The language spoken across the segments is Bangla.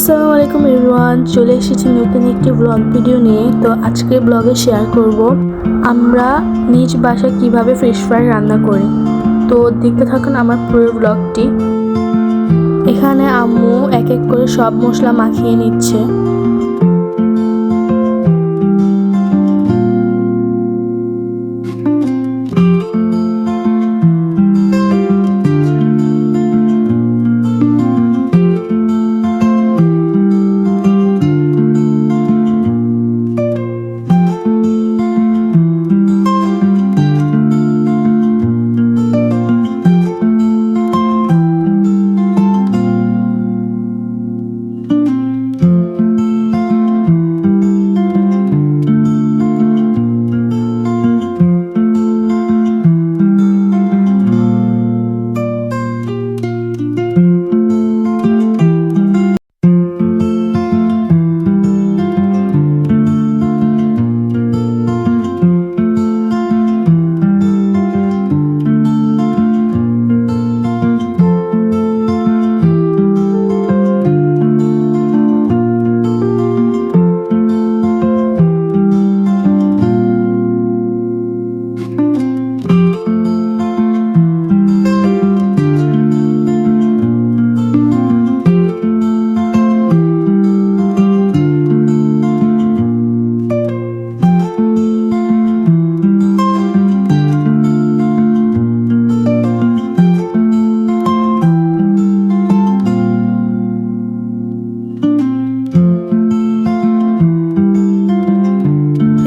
আসসালামু আলাইকুম এভরিওয়ান, চলে এসেছি নতুন একটি ব্লগ ভিডিও নিয়ে। তো আজকে ব্লগে শেয়ার করব আমরা নিজ বাসায় কীভাবে ফিশ ফ্রাই রান্না করি। তো দেখতে থাকুন আমার পুরো ব্লগটি এখানে আম্মু এক এক করে সব মশলা মাখিয়ে নিচ্ছে।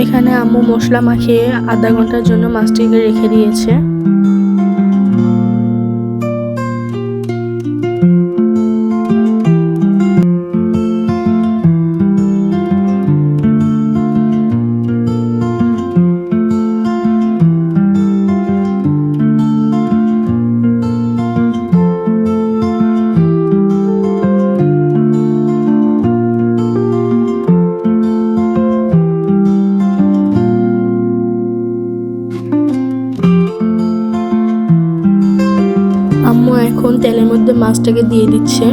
এখানে আম্মু মশলা মাখিয়ে আধা ঘণ্টার জন্য মাছটিকে রেখে দিয়েছে। আম্মু এখন তেলের মধ্যে মাছটাকে দিয়ে দিচ্ছে।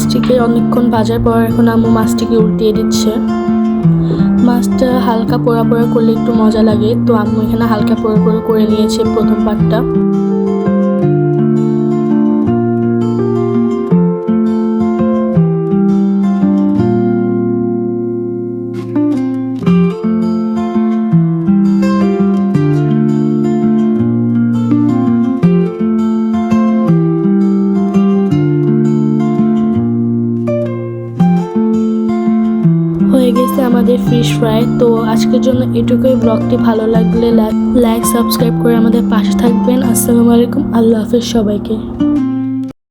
মাছটিকে অনেকক্ষণ ভাজার পর এখন আম্মু মাছটিকে উল্টিয়ে দিচ্ছে। মাছটা হালকা পোড়া পোড়া করলে একটু মজা লাগে, তো আম্মু এখানে হালকা পোড়া পোড়া করে নিয়েছে প্রথম পার্টটা আমাদের ফিশ ফ্রাই তো আজকের জন্য এটুকুই। ব্লগটি ভালো লাগলে লাইক সাবস্ক্রাইব করে আমাদের পাশে থাকবেন। আসসালামু আলাইকুম। আল্লাহ হাফেজ সবাইকে।